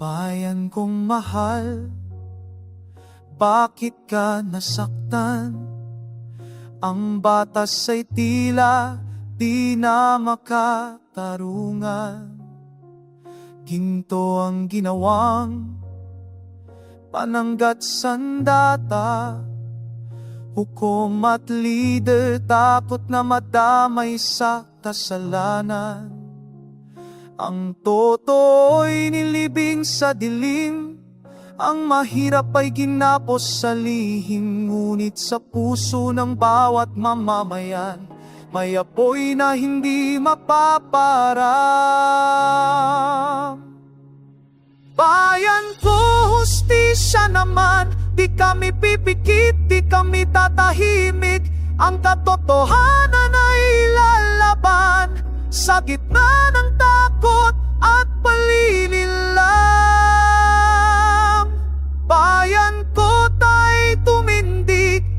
Bayan kong mahal, bakit ka nasaktan? Ang batas ay tila di na makatarungan. Ginto ang ginawang pananggat sandata. Hukom at leader takot na madamay sa kasalanan. Ang totoo'y nilibing sa dilim. Ang mahirap ay ginapos sa lihim. Ngunit sa puso ng bawat mamamayan May apoy na hindi mapaparam. Bayan ko, hustisya naman. Di kami pipikit, di kami tatahimik. Ang katotohanan ay lalaban. Sa gitna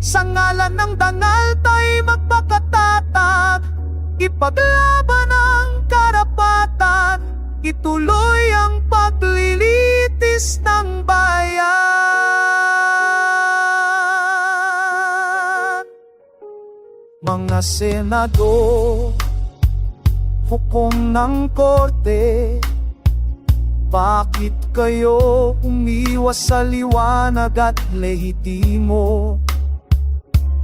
Sa ngalan ng dangal tay magpakatatag Ipaglaban ang karapatan. Ituloy ang paglilitis ng bayan. Mga senador Hukom ng korte. Bakit kayo umiwas sa liwanag at lehitimo?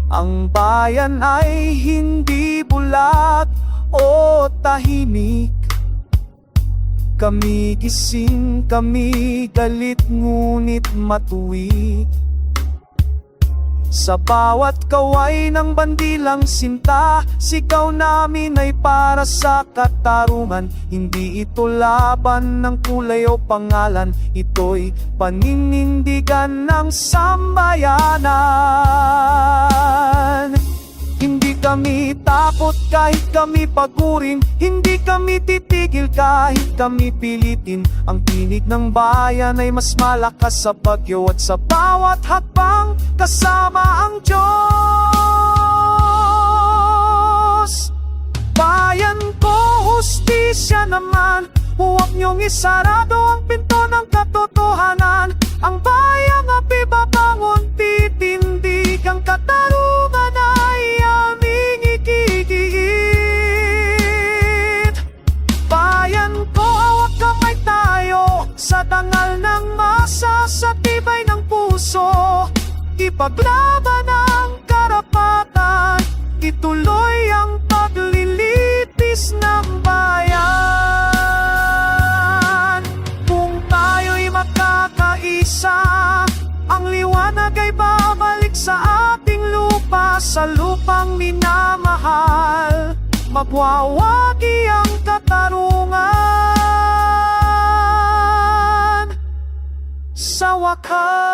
Ang bayan ay hindi bulag o tahimik. Kami gising, kami galit ngunit matuwid sa bawat kaway ng bandilang sinta Sigaw namin ay para sa katarungan. Hindi ito laban ng kulay o pangalan Ito'y paninindigan ng sambayanan. Hindi kami takot kahit kami pagurin Hindi kami titigil kahit kami pilitin. Ang tinig ng bayan ay mas malakas sa bagyo At sa bawat hakbang kasama ang Diyos. Bayan ko, hustisya naman. Huwag niyong isarado ang pinto ng katotohanan. Ang bayang Sa dangal ng masa, sa tibay ng puso. Ipaglaban ang karapatan. Ituloy ang paglilitis ng bayan. Kung tayo'y makakaisa Ang liwanag ay babalik sa ating lupa Sa lupang minamahal. Mabwawagi ang katarungan Sa wakas